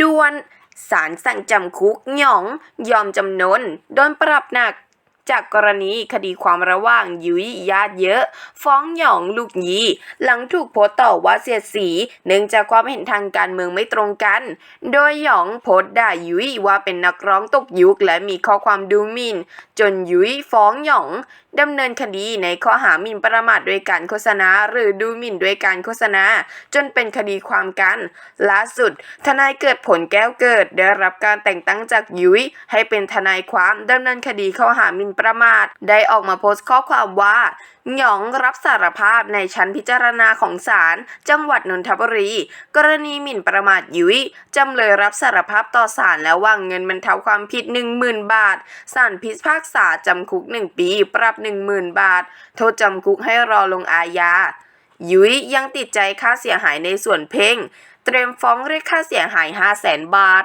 ด่วน สารสั่งจำคุกหยอง ยอมจำนน โดนปรับหนัก จากกรณีคดีความระหว่างยุ้ยญาติเยอะ ฟ้องหยองลูกยีหลังถูกโพสต์ต่อว่าเสียดสีเนื่องจากความเห็นทางการเมืองไม่ตรงกัน โดยหยองโพสต์ด่ายุ้ยว่าเป็นนักร้องตกยุคและมีข้อความดูหมิ่น จนยุ้ยฟ้องหยองดำเนินคดีในข้อหาหมิ่นประมาทโดยการโฆษณา หรือดูหมิ่นโดยการโฆษณา จนเป็นคดีความกันล่าสุด ทนายเกิดผลแก้วเกิด ได้รับการแต่งตั้งจากยุ้ยให้เป็นทนายความดำเนินคดีข้อหาหมิ่นประมาท ได้ออกมาโพสต์ข้อความว่า หยองรับสารภาพในชั้นพิจารณาของศาลจังหวัดนนทบุรี กรณีหมิ่นประมาทยุ้ยจำเลยรับสารภาพต่อศาลแล้ววางเงินบรรเทาความผิด 10,000 บาท ศาลพิพากษาจำคุก 1 ปี ปรับ 10,000 บาท โทษจำคุกให้รอลงอาญายุ้ยยังติดใจค่าเสียหายในส่วนเพ่ง เตรียมฟ้องเรียกค่าเสียหาย 500,000 บาท